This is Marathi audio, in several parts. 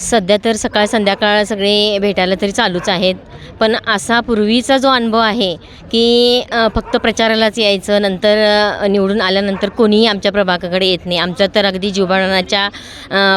सध्या तर सकाळ संध्याकाळ सगळे भेटायला तरी चालूच आहेत. पण असा पूर्वीचा जो अनुभव आहे की फक्त प्रचारालाच यायचं नंतर निवडून आल्यानंतर कोणीही आमच्या प्रभागाकडे येत नाही. आमचं तर अगदी जीवनाच्या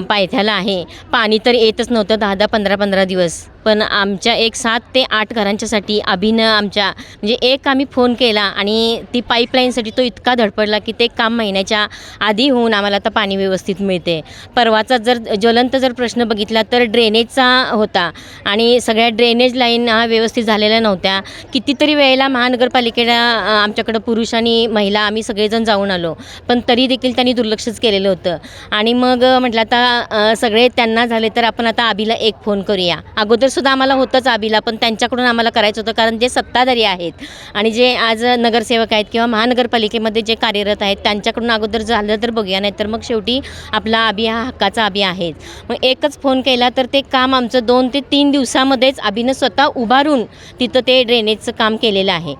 पायथ्याला आहे. पाणी तर येतच नव्हतं दहा दहा पंधरा पंधरा दिवस. पण आमच्या एक सात ते आठ घरांच्यासाठी अभिनं आमच्या म्हणजे एक आम्ही फोन केला आणि ती पाईपलाईनसाठी तो इतका धडपडला की ते काम महिन्याच्या आधी होऊन आम्हाला आता पाणी व्यवस्थित मिळते. परवाचा जर ज्वलंत जर प्रश्न बघितला तर ड्रेनेजचा होता आणि सगळ्या ड्रेनेज लाईन हा व्यवस्थित झालेल्या नव्हत्या. कितीतरी वेळेला महानगरपालिकेला आमच्याकडं पुरुष आणि महिला आम्ही सगळेजण जाऊन आलो. पण तरी देखील त्यांनी दुर्लक्षच केलेलं होतं. आणि मग म्हटलं आता सगळे त्यांना झाले तर आपण आता आबीला एक फोन करूया. अगोदर सुद्धा आम्हाला होतंच आबीला पण त्यांच्याकडून आम्हाला करायचं होतं कारण जे सत्ताधारी आहेत आणि जे आज नगरसेवक आहेत किंवा महानगरपालिकेमध्ये जे कार्यरत आहेत त्यांच्याकडून अगोदर झालं तर बघूया नाही तर मग शेवटी आपला आबी हा हक्काचा आबी आहे. मग एकच फोन केला तर ते काम आमचं दोन ते तीन दिवसामध्येच आबीनं स्वतः उभारून तिथं ते ड्रेनेजचं काम केलेलं आहे.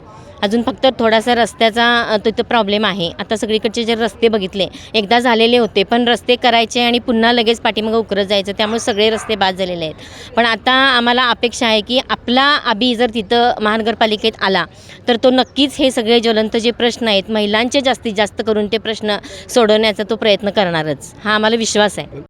अजून फक्त थोडासा रस्त्याचा तिथं प्रॉब्लेम आहे. आता सगळीकडचे जे रस्ते बघितले एकदा झालेले होते पण रस्ते करायचे आणि पुन्हा लगेच पाठीमागं उकरत जायचं त्यामुळे सगळे रस्ते बाद झालेले आहेत. पण आता आम्हाला अपेक्षा आहे की आपला आबी जर तिथं महानगरपालिकेत आला तर तो नक्कीच हे सगळे ज्वलंत जे प्रश्न आहेत महिलांचे जास्तीत जास्त करून ते प्रश्न सोडवण्याचा तो प्रयत्न करणारच. हा आम्हाला विश्वास आहे.